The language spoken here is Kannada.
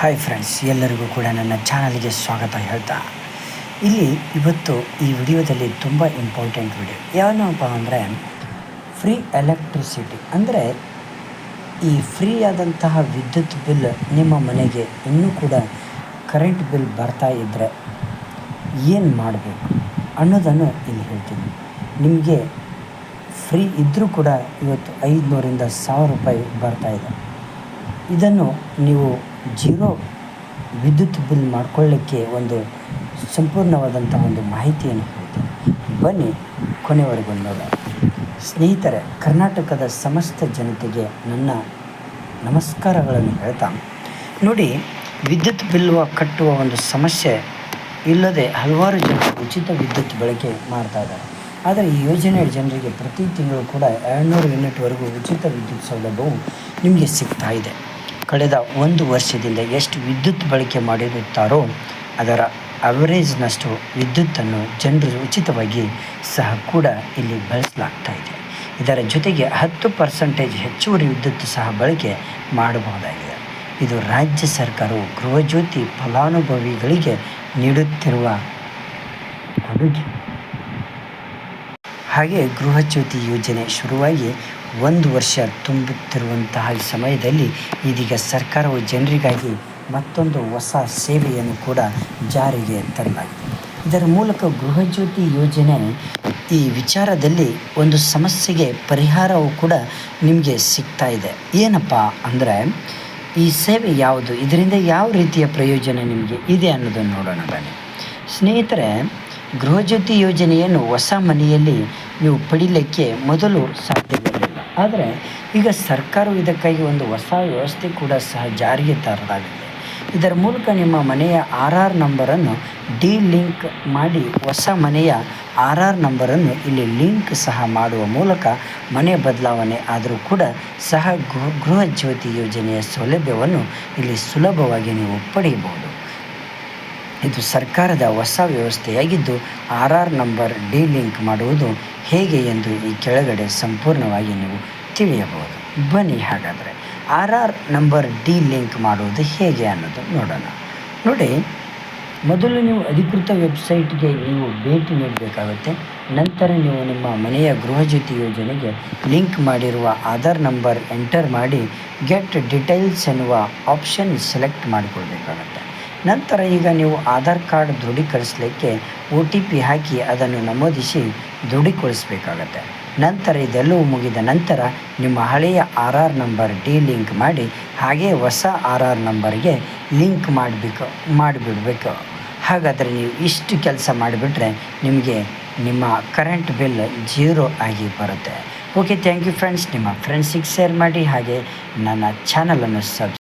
ಹಾಯ್ ಫ್ರೆಂಡ್ಸ್ ಎಲ್ಲರಿಗೂ ಕೂಡ ನನ್ನ ಚಾನಲ್ಗೆ ಸ್ವಾಗತ ಹೇಳ್ತಾ. ಇಲ್ಲಿ ಇವತ್ತು ಈ ವಿಡಿಯೋದಲ್ಲಿ ತುಂಬ ಇಂಪಾರ್ಟೆಂಟ್ ವಿಡಿಯೋ ಯಾವನಪ್ಪ ಅಂದರೆ ಫ್ರೀ ಎಲೆಕ್ಟ್ರಿಸಿಟಿ ಅಂದರೆ, ಈ ಫ್ರೀ ಆದಂತಹ ವಿದ್ಯುತ್ ಬಿಲ್ ನಿಮ್ಮ ಮನೆಗೆ ಇನ್ನೂ ಕೂಡ ಕರೆಂಟ್ ಬಿಲ್ ಬರ್ತಾ ಇದ್ದರೆ ಏನು ಮಾಡಬೇಕು ಅನ್ನೋದನ್ನು ಇಲ್ಲಿ ಹೇಳ್ತೀನಿ. ನಿಮಗೆ ಫ್ರೀ ಇದ್ದರೂ ಕೂಡ ಇವತ್ತು ಐದುನೂರಿಂದ ಸಾವಿರ ರೂಪಾಯಿ ಬರ್ತಾ ಇದೆ. ಇದನ್ನು ನೀವು ಜೀರೋ ವಿದ್ಯುತ್ ಬಿಲ್ ಮಾಡ್ಕೊಳ್ಳಿಕ್ಕೆ ಒಂದು ಸಂಪೂರ್ಣವಾದಂಥ ಒಂದು ಮಾಹಿತಿಯನ್ನು ಹೇಳ್ತೀನಿ ಬನ್ನಿ ಕೊನೆವರೆಗೂ ನೋಡೋಣ. ಸ್ನೇಹಿತರೆ, ಕರ್ನಾಟಕದ ಸಮಸ್ತ ಜನತೆಗೆ ನನ್ನ ನಮಸ್ಕಾರಗಳನ್ನು ಹೇಳ್ತಾ, ನೋಡಿ, ವಿದ್ಯುತ್ ಬಿಲ್ ಕಟ್ಟುವ ಒಂದು ಸಮಸ್ಯೆ ಇಲ್ಲದೆ ಹಲವಾರು ಜನ ಉಚಿತ ವಿದ್ಯುತ್ ಬಳಕೆ ಮಾಡ್ತಾ ಇದ್ದಾರೆ. ಆದರೆ ಈ ಯೋಜನೆಯ ಜನರಿಗೆ ಪ್ರತಿ ತಿಂಗಳು ಕೂಡ ಎರಡುನೂರು ಯೂನಿಟ್ವರೆಗೂ ಉಚಿತ ವಿದ್ಯುತ್ ಸೌಲಭ್ಯವು ನಿಮಗೆ ಸಿಗ್ತಾ ಇದೆ. ಕಳೆದ ಒಂದು ವರ್ಷದಿಂದ ಎಷ್ಟು ವಿದ್ಯುತ್ ಬಳಕೆ ಮಾಡಿರುತ್ತಾರೋ ಅದರ ಅವರೇಜ್ನಷ್ಟು ವಿದ್ಯುತ್ತನ್ನು ಜನರು ಉಚಿತವಾಗಿ ಸಹ ಕೂಡ ಇಲ್ಲಿ ಬಳಸಲಾಗ್ತಾ ಇದೆ. ಇದರ ಜೊತೆಗೆ ಹತ್ತು ಪರ್ಸೆಂಟೇಜ್ ಹೆಚ್ಚುವರಿ ವಿದ್ಯುತ್ ಸಹ ಬಳಕೆ ಮಾಡಬಹುದಾಗಿದೆ. ಇದು ರಾಜ್ಯ ಸರ್ಕಾರವು ಗೃಹಜ್ಯೋತಿ ಫಲಾನುಭವಿಗಳಿಗೆ ನೀಡುತ್ತಿರುವ ಕೊಡುಗೆ ಹಾಗೆ ಗೃಹಜ್ಯೋತಿ ಯೋಜನೆ ಶುರುವಾಗಿ ಒಂದು ವರ್ಷ ತುಂಬುತ್ತಿರುವಂತಹ ಸಮಯದಲ್ಲಿ ಇದೀಗ ಸರ್ಕಾರವು ಜನರಿಗಾಗಿ ಮತ್ತೊಂದು ಹೊಸ ಸೇವೆಯನ್ನು ಕೂಡ ಜಾರಿಗೆ ತರಲಾಗಿದೆ. ಇದರ ಮೂಲಕ ಗೃಹಜ್ಯೋತಿ ಯೋಜನೆ ಈ ವಿಚಾರದಲ್ಲಿ ಒಂದು ಸಮಸ್ಯೆಗೆ ಪರಿಹಾರವು ಕೂಡ ನಿಮಗೆ ಸಿಗ್ತಾ ಇದೆ. ಏನಪ್ಪ ಅಂದರೆ ಈ ಸೇವೆ ಯಾವುದು? ಇದರಿಂದ ಯಾವ ರೀತಿಯ ಪ್ರಯೋಜನ ನಿಮಗೆ ಇದೆ ಅನ್ನೋದನ್ನು ನೋಡೋಣ ಬನ್ನಿ. ಸ್ನೇಹಿತರೆ ಗೃಹಜ್ಯೋತಿ ಯೋಜನೆಯನ್ನು ಹೊಸ ಮನೆಯಲ್ಲಿ ನೀವು ಪಡೀಲಿಕ್ಕೆ ಮೊದಲು ಸಾಧ್ಯವಿರಲಿಲ್ಲ ಆದರೆ ಈಗ ಸರ್ಕಾರವು ಇದಕ್ಕಾಗಿ ಒಂದು ಹೊಸ ವ್ಯವಸ್ಥೆ ಕೂಡ ಸಹ ಜಾರಿಗೆ ತರಲಾಗಿದೆ. ಇದರ ಮೂಲಕ ನಿಮ್ಮ ಮನೆಯ ಆರ್ ಆರ್ ನಂಬರನ್ನು ಡಿ ಲಿಂಕ್ ಮಾಡಿ ಹೊಸ ಮನೆಯ ಆರ್ ಆರ್ ನಂಬರನ್ನು ಇಲ್ಲಿ ಲಿಂಕ್ ಸಹ ಮಾಡುವ ಮೂಲಕ ಮನೆ ಬದಲಾವಣೆ ಆದರೂ ಕೂಡ ಸಹ ಗೃಹ ಗೃಹ ಜ್ಯೋತಿ ಯೋಜನೆಯ ಸೌಲಭ್ಯವನ್ನು ಇಲ್ಲಿ ಸುಲಭವಾಗಿ ನೀವು ಪಡೆಯಬಹುದು. ಇದು ಸರ್ಕಾರದ ಹೊಸ ವ್ಯವಸ್ಥೆಯಾಗಿದ್ದು R R number delink ಮಾಡುವುದು ಹೇಗೆ ಎಂದು ಈ ಕೆಳಗಡೆ ಸಂಪೂರ್ಣವಾಗಿ ನೀವು ತಿಳಿಯಬಹುದು. ಬನ್ನಿ ಹಾಗಾದರೆ R R number delink ಮಾಡುವುದು ಹೇಗೆ ಅನ್ನೋದು ನೋಡೋಣ. ನೋಡಿ, ಮೊದಲು ನೀವು ಅಧಿಕೃತ ವೆಬ್ಸೈಟ್ಗೆ ನೀವು ಭೇಟಿ ನೀಡಬೇಕಾಗುತ್ತೆ. ನಂತರ ನೀವು ನಿಮ್ಮ ಮನೆಯ ಗೃಹಜ್ಯೋತಿ ಯೋಜನೆಗೆ ಲಿಂಕ್ ಮಾಡಿರುವ ಆಧಾರ್ ನಂಬರ್ ಎಂಟರ್ ಮಾಡಿ ಗೆಟ್ ಡಿಟೇಲ್ಸ್ ಎನ್ನುವ ಆಪ್ಷನ್ ಸೆಲೆಕ್ಟ್ ಮಾಡಿಕೊಳ್ಬೇಕಾಗತ್ತೆ. ನಂತರ ಈಗ ನೀವು ಆಧಾರ್ ಕಾರ್ಡ್ ದೃಢೀಕರಿಸಲಿಕ್ಕೆ ಒ ಟಿ ಪಿ ಹಾಕಿ ಅದನ್ನು ನಮೂದಿಸಿ ದೃಢೀಕರಿಸಬೇಕಾಗತ್ತೆ. ನಂತರ ಇದೆಲ್ಲವೂ ಮುಗಿದ ನಂತರ ನಿಮ್ಮ ಹಳೆಯ R R number delink ಮಾಡಿ, ಹಾಗೆ ಹೊಸ ಆರ್ ಆರ್ ನಂಬರ್ಗೆ ಲಿಂಕ್ ಮಾಡಬೇಕು, ಮಾಡಿಬಿಡಬೇಕು. ಹಾಗಾದರೆ ನೀವು ಇಷ್ಟು ಕೆಲಸ ಮಾಡಿಬಿಟ್ರೆ ನಿಮಗೆ ನಿಮ್ಮ ಕರೆಂಟ್ ಬಿಲ್ ಜೀರೋ ಆಗಿ ಬರುತ್ತೆ. Okay, thank you friends. ನಿಮ್ಮ ಫ್ರೆಂಡ್ಸಿಗೆ ಶೇರ್ ಮಾಡಿ, ಹಾಗೆ ನನ್ನ ಚಾನಲನ್ನು ಸಬ್